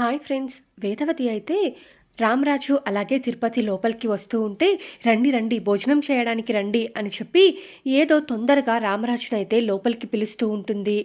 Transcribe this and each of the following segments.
Hi friends. Vedavathi అయితే రామరాజు అలాగే తిరుపతి లోపలికి వస్తూ ఉంటే రండి రండి భోజనం చేయడానికి రండి అని చెప్పి ఏదో తొందరగా రామరాజునైతే లోపలికి పిలుస్తూ ఉంటుంది.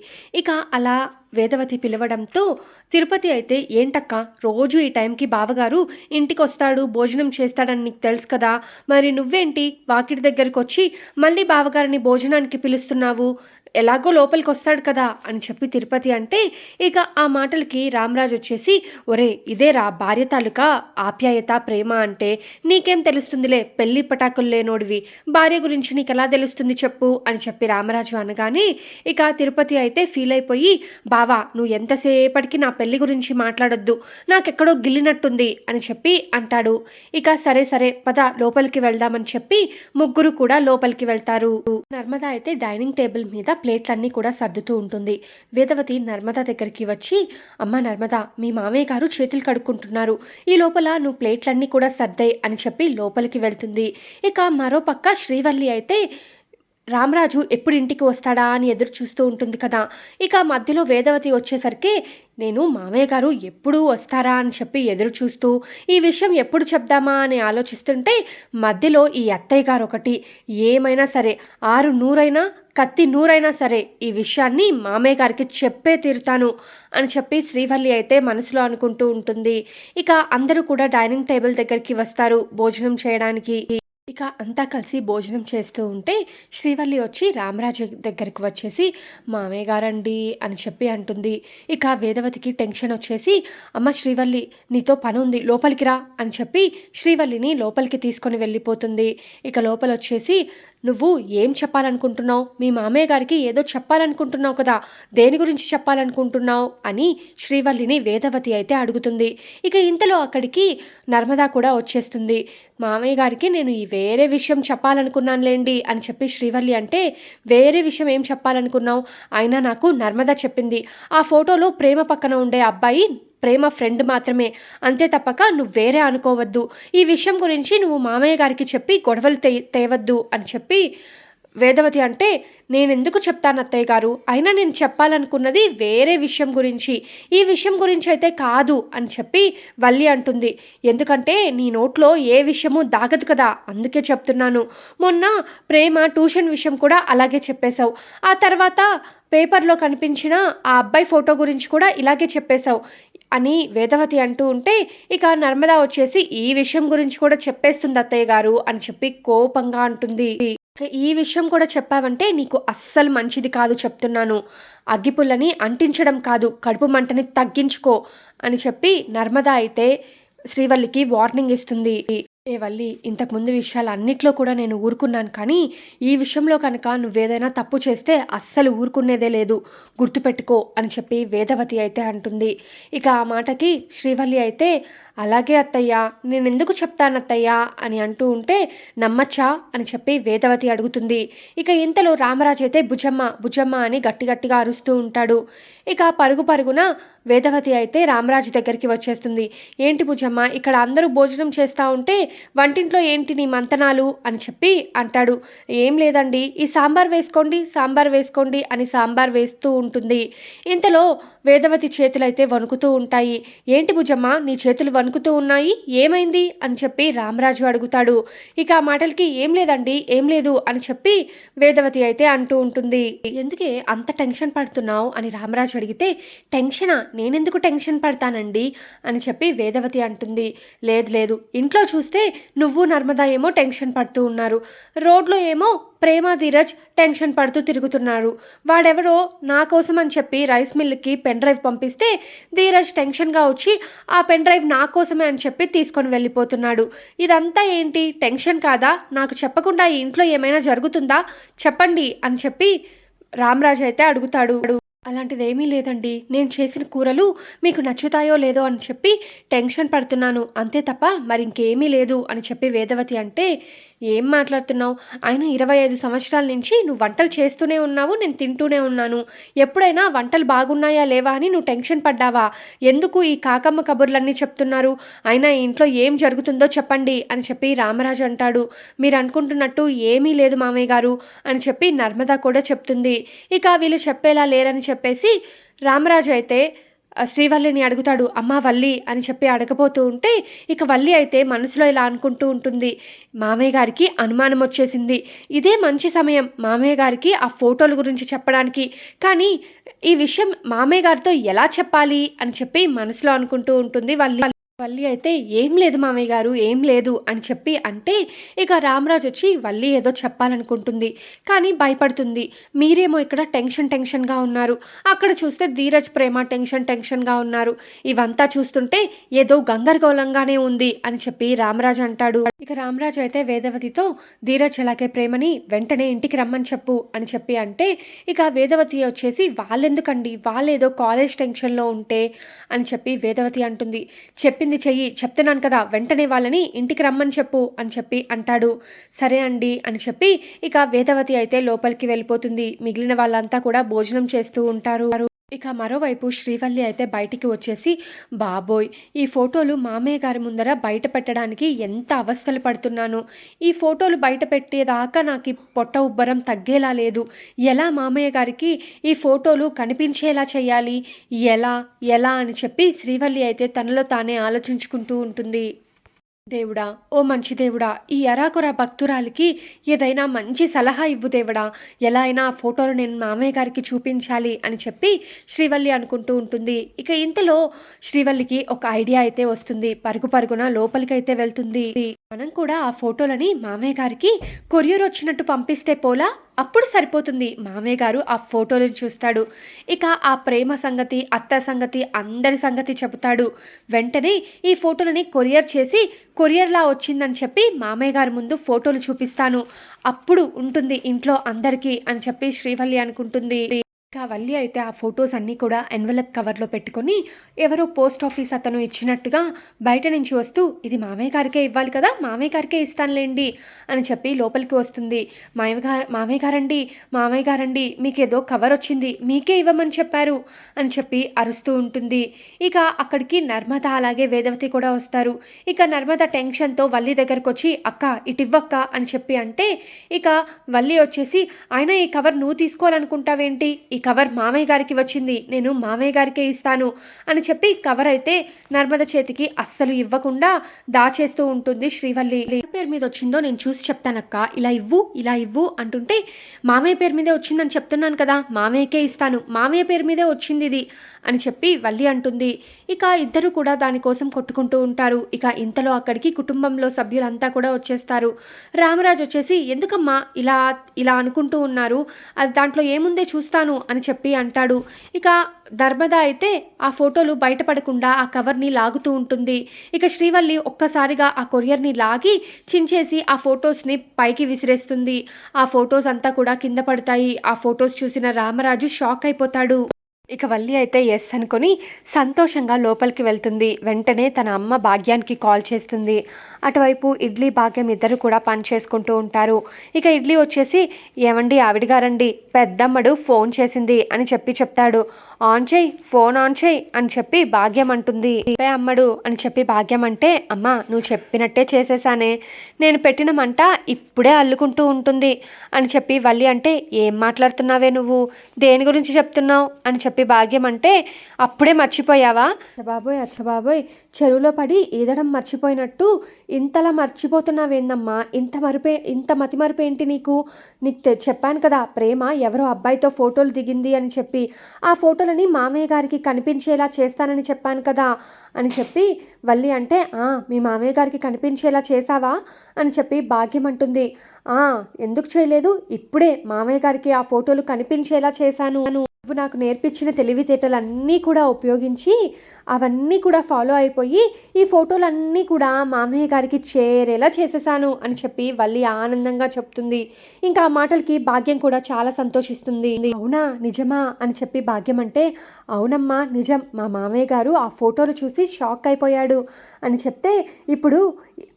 ఇక అలా వేదవతి పిలవడంతో తిరుపతి అయితే ఏంటక్క రోజు ఈ టైంకి బావగారు ఇంటికి వస్తాడు భోజనం చేస్తాడని నీకు తెలుసు కదా. మరి నువ్వేంటి? వాకిటి దగ్గరికి వచ్చి మళ్ళీ బావగారిని భోజనానికి పిలుస్తున్నావు? ఎలాగో లోపలికి వస్తాడు కదా అని చెప్పి తిరుపతి అంటే ఇక ఆ మాటలకి రామరాజు వచ్చేసి ఒరే ఇదేరా భార్య తాలూకా ఆప్యాయత ప్రేమ అంటే నీకేం తెలుస్తుందిలే? పెళ్ళి పటాకులు లేనోడివి. భార్య గురించి నీకు ఎలా తెలుస్తుంది చెప్పు? అని చెప్పి రామరాజు అనగానే ఇక తిరుపతి అయితే ఫీల్ అయిపోయి బావా నువ్వు ఎంతసేపటికి నా పెళ్ళి గురించి మాట్లాడొద్దు. నాకెక్కడో గిల్లినట్టుంది అని చెప్పి అంటాడు. ఇక సరే సరే పద లోపలికి వెళ్దామని చెప్పి ముగ్గురు కూడా లోపలికి వెళ్తారు. నర్మదా అయితే డైనింగ్ టేబుల్ మీద ప్లేట్లన్నీ కూడా సర్దుతూ ఉంటుంది. వేదవతి నర్మద దగ్గరికి వచ్చి అమ్మ నర్మద మీ మామయ్య గారు చేతులు కడుక్కుంటున్నారు. ఈ లోపల నువ్వు ప్లేట్లన్నీ కూడా సర్దాయి అని చెప్పి లోపలికి వెళ్తుంది. ఇక మరోపక్క శ్రీవల్లి అయితే రామరాజు ఎప్పుడు ఇంటికి వస్తాడా అని ఎదురు చూస్తూ ఉంటుంది కదా. ఇక మధ్యలో వేదవతి వచ్చేసరికి నేను మామయ్య గారు ఎప్పుడు వస్తారా? అని చెప్పి ఎదురు చూస్తూ ఈ విషయం ఎప్పుడు చెప్దామా? అని ఆలోచిస్తుంటే మధ్యలో ఈ అత్తయ్య గారు ఒకటి ఏమైనా సరే ఆరు నూరైనా కత్తి నూరైనా సరే ఈ విషయాన్ని మామయ్య గారికి చెప్పే తీరుతాను అని చెప్పి శ్రీవల్లి అయితే మనసులో అనుకుంటూ ఉంటుంది. ఇక అందరూ కూడా డైనింగ్ టేబుల్ దగ్గరికి వస్తారు భోజనం చేయడానికి. ఇక అంతా కలిసి భోజనం చేస్తూ ఉంటే శ్రీవల్లి వచ్చి రామరాజు దగ్గరికి వచ్చేసి మామయ్య గారండి అని చెప్పి అంటుంది. ఇక వేదవతికి టెన్షన్ వచ్చేసి అమ్మ శ్రీవల్లి నీతో పని ఉంది లోపలికి రా అని చెప్పి శ్రీవల్లిని లోపలికి తీసుకొని వెళ్ళిపోతుంది. ఇక లోపల వచ్చేసి నువ్వు ఏం చెప్పాలనుకుంటున్నావు? మీ మామయ్య గారికి ఏదో చెప్పాలనుకుంటున్నావు కదా దేని గురించి చెప్పాలనుకుంటున్నావు? అని శ్రీవల్లిని వేదవతి అయితే అడుగుతుంది. ఇక ఇంతలో అక్కడికి నర్మదా కూడా వచ్చేస్తుంది. మామయ్య గారికి నేను ఈ వేరే విషయం చెప్పాలనుకున్నానులేండి అని చెప్పి శ్రీవల్లి అంటే వేరే విషయం ఏం చెప్పాలనుకున్నావు? అయినా నాకు నర్మదా చెప్పింది. ఆ ఫోటోలో ప్రేమ పక్కన ఉండే అబ్బాయి ప్రేమ ఫ్రెండ్ మాత్రమే. అంతే తప్పక నువ్వు వేరే అనుకోవద్దు. ఈ విషయం గురించి నువ్వు మామయ్య గారికి చెప్పి గొడవలు తే తేవద్దు అని చెప్పి వేదవతి అంటే నేను ఎందుకు చెప్తాను అత్తయ్య గారు? అయినా నేను చెప్పాలనుకున్నది వేరే విషయం గురించి. ఈ విషయం గురించి అయితే కాదు అని చెప్పి వల్లి అంటుంది. ఎందుకంటే నీ నోట్లో ఏ విషయము దాగదు కదా అందుకే చెప్తున్నాను. మొన్న ప్రేమ ట్యూషన్ విషయం కూడా అలాగే చెప్పేశావు. ఆ తర్వాత పేపర్లో కనిపించిన ఆ అబ్బాయి ఫోటో గురించి కూడా ఇలాగే చెప్పేశావు అని వేదవతి అంటూ ఉంటే ఇక నర్మదా వచ్చేసి ఈ విషయం గురించి కూడా చెప్పేస్తుంది అత్తయ్య గారు అని చెప్పి కోపంగా అంటుంది. ఈ విషయం కూడా చెప్పావంటే నీకు అస్సలు మంచిది కాదు చెప్తున్నాను. అగ్గిపుల్లని అంటించడం కాదు కడుపు మంటని తగ్గించుకో అని చెప్పి నర్మదా అయితే శ్రీవల్లికి వార్నింగ్ ఇస్తుంది. ఏ వల్లి ఇంతకుముందు విషయాలు అన్నిట్లో కూడా నేను ఊరుకున్నాను కానీ ఈ విషయంలో కనుక నువ్వేదైనా తప్పు చేస్తే అస్సలు ఊరుకునేదే లేదు గుర్తుపెట్టుకో అని చెప్పి వేదవతి అయితే అంటుంది. ఇక ఆ మాటకి శ్రీవల్లి అయితే అలాగే అత్తయ్య నేనెందుకు చెప్తాను అత్తయ్య? అని అంటూ ఉంటే నమ్మచ్చా? అని చెప్పి వేదవతి అడుగుతుంది. ఇక ఇంతలో రామరాజు అయితే భుజమ్మ భుజమ్మ అని గట్టి గట్టిగా అరుస్తూ ఉంటాడు. ఇక పరుగు పరుగున వేదవతి అయితే రామరాజు దగ్గరికి వచ్చేస్తుంది. ఏంటి భుజమ్మ ఇక్కడ అందరూ భోజనం చేస్తూ ఉంటే వంటింట్లో ఏంటి నీ మంతనాలు? అని చెప్పి అంటాడు. ఏం లేదండి ఈ సాంబార్ వేసుకోండి సాంబార్ వేసుకోండి అని సాంబార్ వేస్తూ ఉంటుంది. ఇంతలో వేదవతి చేతులైతే వణుకుతూ ఉంటాయి. ఏంటి భుజమ్మ? నీ చేతులు వణుకుతూ ఉన్నాయి? ఏమైంది? అని చెప్పి రామరాజు అడుగుతాడు. ఇక ఆ మాటలకి ఏం లేదండి ఏం లేదు అని చెప్పి వేదవతి అయితే అంటూ ఉంటుంది. ఎందుకే అంత టెన్షన్ పడుతున్నావు? అని రామరాజు అడిగితే టెన్షనా? నేనెందుకు టెన్షన్ పడతానండి? అని చెప్పి వేదవతి అంటుంది. లేదు లేదు. ఇంట్లో చూస్తే నువ్వు నర్మదా ఏమో టెన్షన్ పడుతూ ఉన్నారు. రోడ్లో ఏమో ప్రేమ ధీరజ్ టెన్షన్ పడుతూ తిరుగుతున్నారు వాడెవరో నా కోసం అని చెప్పి రైస్ మిల్కి పెన్ డ్రైవ్ పంపిస్తే ధీరజ్ టెన్షన్గా వచ్చి ఆ పెన్ డ్రైవ్ నా కోసమే అని చెప్పి తీసుకొని వెళ్ళిపోతున్నాడు. ఇదంతా ఏంటి? టెన్షన్ కాదా? నాకు చెప్పకుండా ఈ ఇంట్లో ఏమైనా జరుగుతుందా? చెప్పండి అని చెప్పి రామరాజ్ అయితే అడుగుతాడు. అలాంటిది ఏమీ లేదండి. నేను చేసిన కూరలు మీకు నచ్చుతాయో లేదో అని చెప్పి టెన్షన్ పడుతున్నాను. అంతే తప్ప మరి ఇంకేమీ లేదు అని చెప్పి వేదవతి అంటే ఏం మాట్లాడుతున్నావు? ఆయన ఇరవై ఐదు సంవత్సరాల నుంచి నువ్వు వంటలు చేస్తూనే ఉన్నావు నేను తింటూనే ఉన్నాను. ఎప్పుడైనా వంటలు బాగున్నాయా లేవా అని నువ్వు టెన్షన్ పడ్డావా? ఎందుకు ఈ కాకమ్మ కబుర్లన్నీ చెప్తున్నారు? అయినా ఈ ఇంట్లో ఏం జరుగుతుందో చెప్పండి అని చెప్పి రామరాజు అంటాడు. మీరు అనుకుంటున్నట్టు ఏమీ లేదు మామయ్య గారు అని చెప్పి నర్మదా కూడా చెప్తుంది. ఇక వీళ్ళు చెప్పేలా లేరని చెప్పేసి రామరాజు అయితే శ్రీవల్లిని అడుగుతాడు అమ్మా వల్లి అని చెప్పి అడగబోతూ ఉంటే ఇక వల్లి అయితే మనసులో ఇలా అనుకుంటూ ఉంటుంది మామయ్య గారికి అనుమానం వచ్చేసింది. ఇదే మంచి సమయం మామయ్య గారికి ఆ ఫోటోల గురించి చెప్పడానికి. కానీ ఈ విషయం మామయ్య గారితో ఎలా చెప్పాలి? అని చెప్పి మనసులో అనుకుంటూ ఉంటుంది వల్లి. వల్లి అయితే ఏం లేదు మామయ్య గారు ఏం లేదు అని చెప్పి అంటే ఇక రామరాజు వచ్చి వల్లి ఏదో చెప్పాలనుకుంటుంది. కానీ భయపడుతుంది. మీరేమో ఇక్కడ టెన్షన్ టెన్షన్గా ఉన్నారు. అక్కడ చూస్తే ధీరజ్ ప్రేమ టెన్షన్ టెన్షన్గా ఉన్నారు. ఇవంతా చూస్తుంటే ఏదో గంగరగోళంగానే ఉంది అని చెప్పి రామరాజు అంటాడు. ఇక రామరాజు అయితే వేదవతితో ధీరజ్ ఎలాగే ప్రేమని వెంటనే ఇంటికి రమ్మని చెప్పు అని చెప్పి అంటే ఇక వేదవతి వచ్చేసి వాళ్ళెందుకండి? వాళ్ళేదో కాలేజ్ టెన్షన్లో ఉంటే అని చెప్పి వేదవతి అంటుంది. చెప్పి చెప్పింది చెయ్యి చెప్తున్నాను కదా వెంటనే వాళ్ళని ఇంటికి రమ్మని చెప్పు అని చెప్పి అంటాడు. సరే అండి అని చెప్పి ఇక వేదవతి అయితే లోపలికి వెళ్ళిపోతుంది. మిగిలిన వాళ్ళంతా కూడా భోజనం చేస్తూ ఉంటారు. ఇక మరోవైపు శ్రీవల్లి అయితే బయటికి వచ్చేసి బాబోయ్ ఈ ఫోటోలు మామయ్య గారి ముందర బయట పెట్టడానికి ఎంత అవస్థలు పడుతున్నాను. ఈ ఫోటోలు బయట పెట్టేదాకా నాకు ఈ పొట్ట ఉబ్బరం తగ్గేలా లేదు. ఎలా మామయ్య గారికి ఈ ఫోటోలు కనిపించేలా చేయాలి? ఎలా ఎలా? అని చెప్పి శ్రీవల్లి అయితే తనలో తానే ఆలోచించుకుంటూ ఉంటుంది. దేవుడా ఓ మంచి దేవుడా ఈ అరాకొర భక్తురాలికి ఏదైనా మంచి సలహా ఇవ్వు దేవుడా. ఎలా అయినా ఆ ఫోటోలు నేను మామయ్య గారికి చూపించాలి అని చెప్పి శ్రీవల్లి అనుకుంటూ ఉంటుంది. ఇక ఇంతలో శ్రీవల్లికి ఒక ఐడియా అయితే వస్తుంది. పరుగు పరుగున లోపలికైతే వెళ్తుంది. మనం కూడా ఆ ఫోటోలని మామయ్య గారికి కొరియర్ వచ్చినట్టు పంపిస్తే పోలా? అప్పుడు సరిపోతుంది. మామయ్య గారు ఆ ఫోటోలను చూస్తాడు. ఇక ఆ ప్రేమ సంగతి అత్త సంగతి అందరి సంగతి చెబుతాడు. వెంటనే ఈ ఫోటోలని కొరియర్ చేసి కొరియర్లా వచ్చిందని చెప్పి మామయ్య గారి ముందు ఫోటోలు చూపిస్తాను. అప్పుడు ఉంటుంది ఇంట్లో అందరికీ అని చెప్పి శ్రీవల్లి అనుకుంటుంది. ఇంకా వల్లి అయితే ఆ ఫొటోస్ అన్నీ కూడా ఎన్వలప్ కవర్లో పెట్టుకొని ఎవరో పోస్ట్ ఆఫీస్ అతను ఇచ్చినట్టుగా బయట నుంచి వస్తూ ఇది మామయ్య గారికే ఇవ్వాలి కదా మామయ్య గారికే ఇస్తానులేండి అని చెప్పి లోపలికి వస్తుంది. మామయ్య గారు మామయ్య గారండి మామయ్య గారండి మీకు ఏదో కవర్ వచ్చింది మీకే ఇవ్వమని చెప్పారు అని చెప్పి అరుస్తూ ఉంటుంది. ఇక అక్కడికి నర్మద అలాగే వేదవతి కూడా వస్తారు. ఇక నర్మద టెన్షన్తో వల్లి దగ్గరకు వచ్చి అక్క ఇటు అని చెప్పి అంటే ఇక వల్లి వచ్చేసి ఆయన ఈ కవర్ నువ్వు తీసుకోవాలనుకుంటావేంటి? ఈ కవర్ మామయ్య గారికి వచ్చింది. నేను మామయ్య గారికే ఇస్తాను అని చెప్పి కవర్ అయితే నర్మద చేతికి అస్సలు ఇవ్వకుండా దాచేస్తూ ఉంటుంది శ్రీవల్లి. పేరు మీద వచ్చిందో నేను చూసి చెప్తానక్క. ఇలా ఇవ్వు ఇలా ఇవ్వు అంటుంటే మామయ్య పేరు మీదే వచ్చిందని చెప్తున్నాను కదా మామయ్యకే ఇస్తాను. మామయ్య పేరు మీదే వచ్చింది ఇది అని చెప్పి వల్లి అంటుంది. ఇక ఇద్దరు కూడా దానికోసం కొట్టుకుంటూ ఉంటారు. ఇక ఇంతలో అక్కడికి కుటుంబంలో సభ్యులంతా కూడా వచ్చేస్తారు. రామరాజు వచ్చేసి ఎందుకమ్మా ఇలా ఇలా అనుకుంటూ ఉన్నారు? అది దాంట్లో ఏముందే చూస్తాను. అని చెప్పి అంటాడు. ఇక ధర్మద అయితే ఆ ఫోటోలు బయటపడకుండా ఆ కవర్ని లాగుతూ ఉంటుంది. ఇక శ్రీవల్లి ఒక్కసారిగా ఆ కొరియర్ని లాగి చించేసి ఆ ఫొటోస్ని పైకి విసిరేస్తుంది. ఆ ఫొటోస్ అంతా కూడా కింద పడతాయి. ఆ ఫొటోస్ చూసిన రామరాజు షాక్ అయిపోతాడు. ఇక వల్లి అయితే ఎస్ అనుకొని సంతోషంగా లోపలికి వెళ్తుంది. వెంటనే తన అమ్మ భాగ్యానికి కాల్ చేస్తుంది. అటువైపు ఇడ్లీ భాగ్యం ఇద్దరు కూడా పని చేసుకుంటూ ఉంటారు. ఇక ఇడ్లీ వచ్చేసి ఏమండి ఆవిడగారండి. పెద్దమ్మడు ఫోన్ చేసింది అని చెప్పి చెప్తాడు. ఆన్ చేయి ఫోన్ ఆన్ చేయి అని చెప్పి భాగ్యం అంటుంది. "ఏ అమ్మడు అని చెప్పి భాగ్యం అంటే అమ్మ నువ్వు చెప్పినట్టే చేసేసానే. నేను పెట్టిన మంట ఇప్పుడే అల్లుకుంటూ ఉంటుంది అని చెప్పి వల్లి అంటే ఏం మాట్లాడుతున్నావే నువ్వు? దేని గురించి చెప్తున్నావు? అని చెప్పి చెప్పి భాగ్యం అంటే అప్పుడే మర్చిపోయావా? బాబోయ్ అచ్చబాబోయ్ చెరువులో పడి ఈదడం మర్చిపోయినట్టు ఇంతలా మర్చిపోతున్నావేందమ్మా? ఇంత మరిపే ఇంత మతి మరిపేంటి నీకు? నీకు తె- చెప్పాను కదా ప్రేమ ఎవరో అబ్బాయితో ఫోటోలు దిగింది అని చెప్పి. ఆ ఫోటోలని మామయ్య గారికి కనిపించేలా చేస్తానని చెప్పాను కదా అని చెప్పి వల్లి అంటే "ఆ, మీ మామయ్య గారికి కనిపించేలా చేసావా అని చెప్పి భాగ్యం అంటుంది. "ఆ, ఎందుకు చేయలేదు? ఇప్పుడే మామయ్య గారికి ఆ ఫోటోలు కనిపించేలా చేశాను. నువ్వు నాకు నేర్పించిన తెలివితేటలన్నీ కూడా ఉపయోగించి అవన్నీ కూడా ఫాలో అయిపోయి ఈ ఫోటోలన్నీ కూడా మామయ్య గారికి చేరేలా చేసేసాను అని చెప్పి వల్లి ఆనందంగా చెప్తుంది. ఇంకా ఆ మాటలకి భాగ్యం కూడా చాలా సంతోషిస్తుంది. అవునా? నిజమా? అని చెప్పి భాగ్యం అంటే అవునమ్మా నిజం. మా మామయ్య గారు ఆ ఫోటోలు చూసి షాక్ అయిపోయాడు అని చెప్తే ఇప్పుడు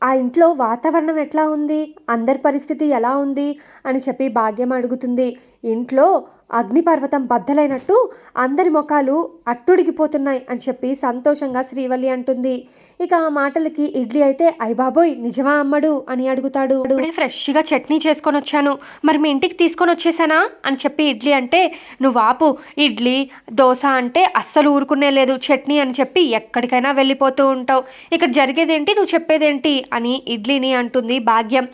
ఆ ఇంట్లో వాతావరణం ఎట్లా ఉంది? అందరి పరిస్థితి ఎలా ఉంది? అని చెప్పి భాగ్యం అడుగుతుంది. ఇంట్లో అగ్నిపర్వతం బద్దలైనట్టు అందరి ముఖాలు అట్టుడిగిపోతున్నాయి అని చెప్పి సంతోషంగా శ్రీవల్లి అంటుంది. ఇక ఆ మాటలకి ఇడ్లీ అయితే అయ్యబాబోయ్ నిజమా అమ్మడు? అని అడుగుతాడు. ఫ్రెష్గా చట్నీ చేసుకొని వచ్చాను. మరి మీ ఇంటికి తీసుకొని వచ్చేసానా? అని చెప్పి ఇడ్లీ అంటే నువ్వు ఆపు. ఇడ్లీ దోశ అంటే అస్సలు ఊరుకునే లేదు. చట్నీ అని చెప్పి ఎక్కడికైనా వెళ్ళిపోతూ ఉంటావు. ఇక్కడ జరిగేదేంటి? నువ్వు చెప్పేదేంటి? అని ఇడ్లీని అంటుంది భాగ్యం.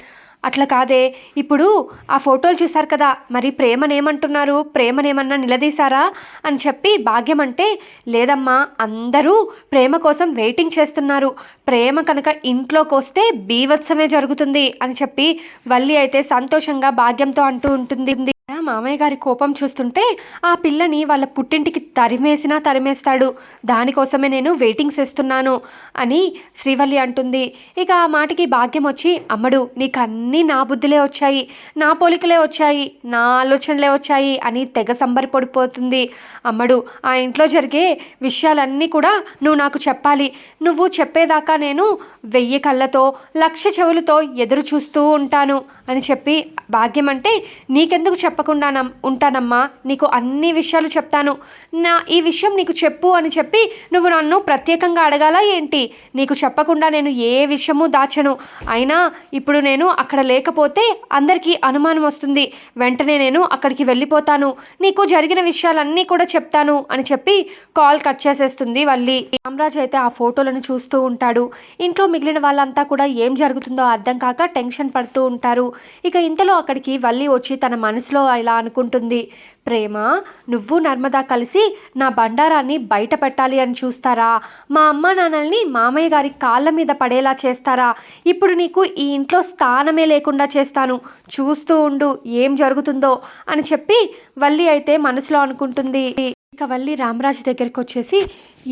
అట్లా కాదే ఇప్పుడు ఆ ఫోటోలు చూశారు కదా మరి ప్రేమనేమంటున్నారు? ప్రేమనేమన్నా నిలదీశారా? అని చెప్పి భాగ్యం అంటే లేదమ్మా అందరూ ప్రేమ కోసం వెయిటింగ్ చేస్తున్నారు. ప్రేమ కనుక ఇంట్లోకి వస్తే బీవత్సమే జరుగుతుంది అని చెప్పి వల్లి అయితే సంతోషంగా భాగ్యంతో అంటూ ఉంటుంది. మామయ్య గారి కోపం చూస్తుంటే ఆ పిల్లని వాళ్ళ పుట్టింటికి తరిమేసినా తరిమేస్తాడు. దానికోసమే నేను వెయిటింగ్స్ చేస్తున్నాను అని శ్రీవల్లి అంటుంది. ఇక ఆ మాటకి భాగ్యం వచ్చి అమ్మడు నీకు అన్నీ నా బుద్ధులే వచ్చాయి నా పోలికలే వచ్చాయి నా ఆలోచనలే వచ్చాయి అని తెగ సంబరపడిపోతుంది. అమ్మడు ఆ ఇంట్లో జరిగే విషయాలన్నీ కూడా నువ్వు నాకు చెప్పాలి. నువ్వు చెప్పేదాకా నేను వెయ్యి కళ్ళతో లక్ష చెవులతో ఎదురు చూస్తూ ఉంటాను. అని చెప్పి భాగ్యం అంటే నీకెందుకు చెప్పకుండా ఉంటానమ్మా నీకు అన్ని విషయాలు చెప్తాను. నా ఈ విషయం నీకు చెప్పు అని చెప్పి నువ్వు నన్ను ప్రత్యేకంగా అడగాలా ఏంటి? నీకు చెప్పకుండా నేను ఏ విషయము దాచను. అయినా ఇప్పుడు నేను అక్కడ లేకపోతే అందరికీ అనుమానం వస్తుంది. వెంటనే నేను అక్కడికి వెళ్ళిపోతాను. నీకు జరిగిన విషయాలన్నీ కూడా చెప్తాను అని చెప్పి కాల్ కట్ చేసేస్తుంది వల్లి. రామరాజు అయితే ఆ ఫోటోలను చూస్తూ ఉంటాడు. ఇంట్లో మిగిలిన వాళ్ళంతా కూడా ఏం జరుగుతుందో అర్థం కాక టెన్షన్ పడుతూ ఉంటారు. ఇక ఇంతలో అక్కడికి వల్లి వచ్చి తన మనసులో ఇలా అనుకుంటుంది ప్రేమ నువ్వు నర్మదా కలిసి నా బండారాన్ని బయట పెట్టాలి అని చూస్తారా? మా అమ్మ నాన్నల్ని మామయ్య గారి కాళ్ళ మీద పడేలా చేస్తారా? ఇప్పుడు నీకు ఈ ఇంట్లో స్థానమే లేకుండా చేస్తాను చూస్తూ ఉండు ఏం జరుగుతుందో అని చెప్పి వల్లి అయితే మనసులో అనుకుంటుంది. ఇక వల్లి రామరాజు దగ్గరికి వచ్చేసి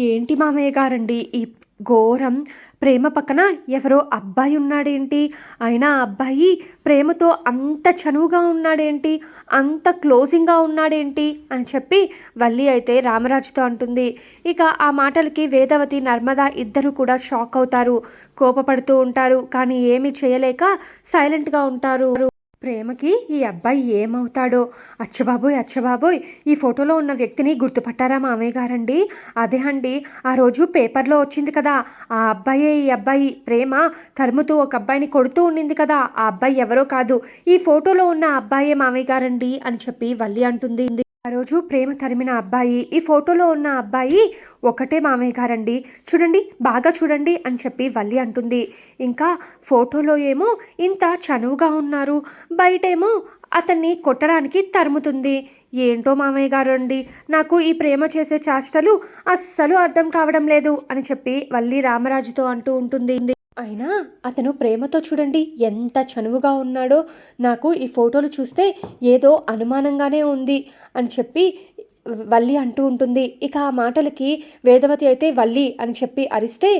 ఏంటి మామయ్య గారండి? ఈ ఘోరం. ప్రేమ పక్కన ఎవరో అబ్బాయి ఉన్నాడేంటి? అయినా అబ్బాయి ప్రేమతో అంత చనువుగా ఉన్నాడేంటి? అంత క్లోజింగ్గా ఉన్నాడేంటి? అని చెప్పి వల్లి అయితే రామరాజుతో అంటుంది. ఇక ఆ మాటలకి వేదవతి నర్మద ఇద్దరు కూడా షాక్ అవుతారు. కోపపడుతూ ఉంటారు. కానీ ఏమీ చేయలేక సైలెంట్గా ఉంటారు. ప్రేమకి ఈ అబ్బాయి ఏమవుతాడో? అచ్చబాబోయ్ అచ్చబాబోయ్ ఈ ఫోటోలో ఉన్న వ్యక్తిని గుర్తుపట్టారా మామయ్య గారండి? అదే అండి ఆ రోజు పేపర్లో వచ్చింది కదా ఆ అబ్బాయే ఈ అబ్బాయి. ప్రేమ తరుముతూ ఒక అబ్బాయిని కొడుతూ ఉండింది కదా ఆ అబ్బాయి ఎవరో కాదు ఈ ఫోటోలో ఉన్న అబ్బాయే మామయ్య గారండి అని చెప్పి వల్లి అంటుంది. ఆ రోజు ప్రేమ తరిమిన అబ్బాయి ఈ ఫోటోలో ఉన్న అబ్బాయి ఒకటే మామయ్య గారండి. చూడండి బాగా చూడండి అని చెప్పి వల్లి అంటుంది. ఇంకా ఫోటోలో ఏమో ఇంత చనువుగా ఉన్నారు. బయటేమో అతన్ని కొట్టడానికి తరుముతుంది. ఏంటో మామయ్య గారు అండి నాకు ఈ ప్రేమ చేసే చేష్టలు అస్సలు అర్థం కావడం లేదు అని చెప్పి వల్లి రామరాజుతో అంటూ ఉంటుంది. అయినా అతను ప్రేమతో చూడండి ఎంత చనువుగా ఉన్నాడో. నాకు ఈ ఫోటోలు చూస్తే ఏదో అనుమానంగానే ఉంది అని చెప్పి వల్లి అంటూ ఉంటుంది. ఇక ఆ మాటలకి వేదవతి అయితే వల్లి అని చెప్పి అరిస్తే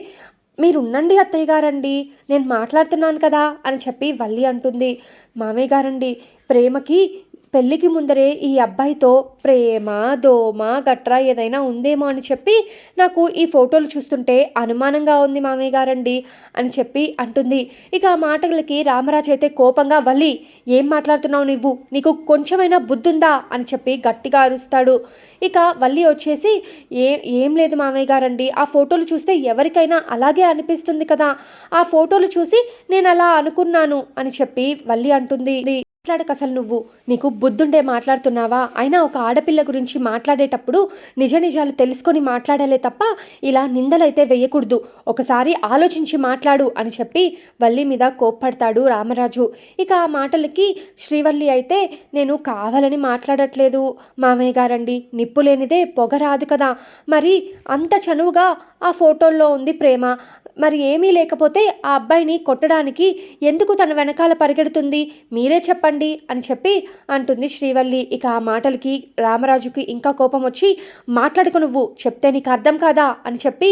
మీరు అత్తయ్య గారండి నేను మాట్లాడుతున్నాను కదా అని చెప్పి వల్లి అంటుంది. మామయ్య గారండి ప్రేమకి పెళ్ళికి ముందరే ఈ అబ్బాయితో ప్రేమ దోమ గట్రా ఏదైనా ఉందేమో అని చెప్పి నాకు ఈ ఫోటోలు చూస్తుంటే అనుమానంగా ఉంది మామయ్య గారండి అని చెప్పి అంటుంది. ఇక ఆ మాటలకి రామరాజు అయితే కోపంగా వల్లి ఏం మాట్లాడుతున్నావు నువ్వు? నీకు కొంచెమైనా బుద్ధుందా? అని చెప్పి గట్టిగా అరుస్తాడు. ఇక వల్లి వచ్చేసి ఏ ఏం లేదు మామయ్య గారండి. ఆ ఫోటోలు చూస్తే ఎవరికైనా అలాగే అనిపిస్తుంది కదా. ఆ ఫోటోలు చూసి నేను అలా అనుకున్నాను అని చెప్పి వల్లి అంటుంది. మాట్లాడక అసలు నువ్వు. నీకు బుద్ధుండే మాట్లాడుతున్నావా? అయినా ఒక ఆడపిల్ల గురించి మాట్లాడేటప్పుడు నిజ నిజాలు తెలుసుకొని మాట్లాడాలే తప్ప ఇలా నిందలైతే వేయకూడదు. ఒకసారి ఆలోచించి మాట్లాడు అని చెప్పి వల్లి మీద కోప్పడతాడు రామరాజు. ఇక ఆ మాటలకి శ్రీవల్లి అయితే నేను కావాలని మాట్లాడట్లేదు. మామయ్య గారండి నిప్పు లేనిదే పొగ రాదు కదా. మరి అంత చనువుగా ఆ ఫోటోల్లో ఉంది ప్రేమ. మరి ఏమీ లేకపోతే ఆ అబ్బాయిని కొట్టడానికి ఎందుకు తన వెనకాల పరిగెడుతుంది? మీరే చెప్పండి అని చెప్పి అంటుంది శ్రీవల్లి. ఇక ఆ మాటలకి రామరాజుకి ఇంకా కోపం వచ్చి మాట్లాడుకు నువ్వు చెప్తే నీకు అర్థం కాదా? అని చెప్పి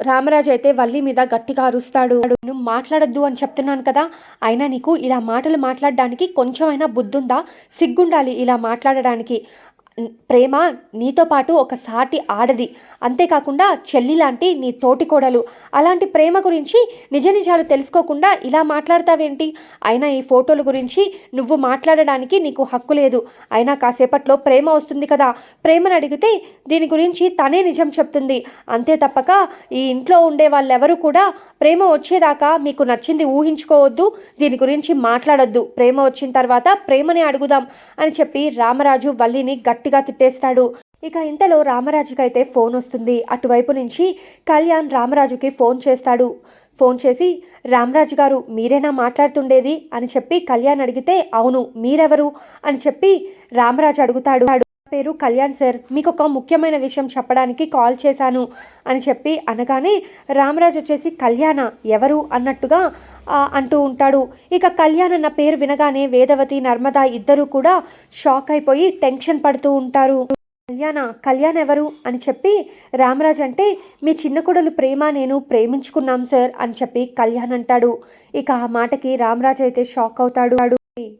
రామరాజు అయితే వల్లి మీద గట్టిగా అరుస్తాడు. నువ్వు మాట్లాడద్దు అని చెప్తున్నాను కదా అయినా నీకు ఇలా మాటలు మాట్లాడడానికి కొంచెమైనా బుద్ధుందా? సిగ్గుండాలి ఇలా మాట్లాడడానికి. ప్రేమ నీతో పాటు ఒక సాటి ఆడది. అంతేకాకుండా చెల్లి లాంటి నీ తోటి కోడలు. అలాంటి ప్రేమ గురించి నిజ నిజాలు తెలుసుకోకుండా ఇలా మాట్లాడతావేంటి? అయినా ఈ ఫోటోల గురించి నువ్వు మాట్లాడడానికి నీకు హక్కు లేదు. అయినా కాసేపట్లో ప్రేమ వస్తుంది కదా. ప్రేమను అడిగితే దీని గురించి తనే నిజం చెప్తుంది. అంతే తప్పక ఈ ఇంట్లో ఉండే వాళ్ళెవరూ కూడా ప్రేమ వచ్చేదాకా మీకు నచ్చింది ఊహించుకోవద్దు దీని గురించి మాట్లాడొద్దు. ప్రేమ వచ్చిన తర్వాత ప్రేమని అడుగుదాం అని చెప్పి రామరాజు వల్లిని గట్టిగా తిట్టేస్తాడు. ఇక ఇంతలో రామరాజుకి అయితే ఫోన్ వస్తుంది. అటువైపు నుంచి కళ్యాణ్ రామరాజుకి ఫోన్ చేస్తాడు. ఫోన్ చేసి రామరాజు గారు మీరేనా మాట్లాడుతుండేది? అని చెప్పి కళ్యాణ్ అడిగితే అవును మీరెవరు? అని చెప్పి రామరాజు అడుగుతాడు. పేరు కళ్యాణ్ సార్. మీకు ఒక ముఖ్యమైన విషయం చెప్పడానికి కాల్ చేశాను అని చెప్పి అనగానే రామరాజు వచ్చేసి కళ్యాణ ఎవరు? అన్నట్టుగా అంటూ ఉంటాడు. ఇక కళ్యాణ్ అన్న పేరు వినగానే వేదవతి నర్మద ఇద్దరూ కూడా షాక్ అయిపోయి టెన్షన్ పడుతూ ఉంటారు. కళ్యాణ కళ్యాణ్ ఎవరు? అని చెప్పి రామరాజ్ అంటే మీ చిన్న కొడలు ప్రేమ నేను ప్రేమించుకున్నాం సార్ అని చెప్పి కళ్యాణ్ అంటాడు. ఇక ఆ మాటకి రామరాజ్ అయితే షాక్ అవుతాడు.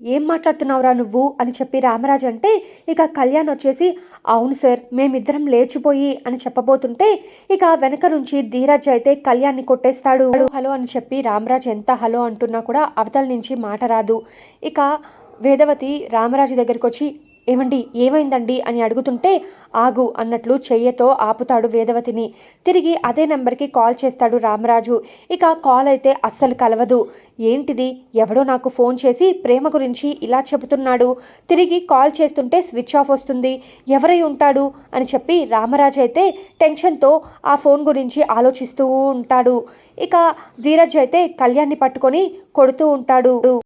ఏం మాట్లాడుతున్నావురా నువ్వు? అని చెప్పి రామరాజ్ అంటే ఇక కళ్యాణ్ వచ్చేసి అవును సార్ మేమిద్దరం లేచిపోయి అని చెప్పబోతుంటే ఇక వెనక నుంచి ధీరజ్ అయితే కళ్యాణ్ని కొట్టేస్తాడు. హలో అని చెప్పి రామరాజ్ ఎంత హలో అంటున్నా కూడా అవతల నుంచి మాట రాదు. ఇక వేదవతి రామరాజు దగ్గరికి వచ్చి ఏమండి ఏమైందండి అని అడుగుతుంటే ఆగు అన్నట్లు చెయ్యతో ఆపుతాడు వేదవతిని. తిరిగి అదే నెంబర్కి కాల్ చేస్తాడు రామరాజు. ఇక కాల్ అయితే అస్సలు కలవదు. ఏంటిది? ఎవడో నాకు ఫోన్ చేసి ప్రేమ గురించి ఇలా చెబుతున్నాడు. తిరిగి కాల్ చేస్తుంటే స్విచ్ ఆఫ్ వస్తుంది. ఎవరై ఉంటాడు? అని చెప్పి రామరాజు అయితే టెన్షన్తో ఆ ఫోన్ గురించి ఆలోచిస్తూ ఉంటాడు. ఇక ధీరజ్ అయితే కళ్యాణ్ని పట్టుకొని కొడుతూ ఉంటాడు.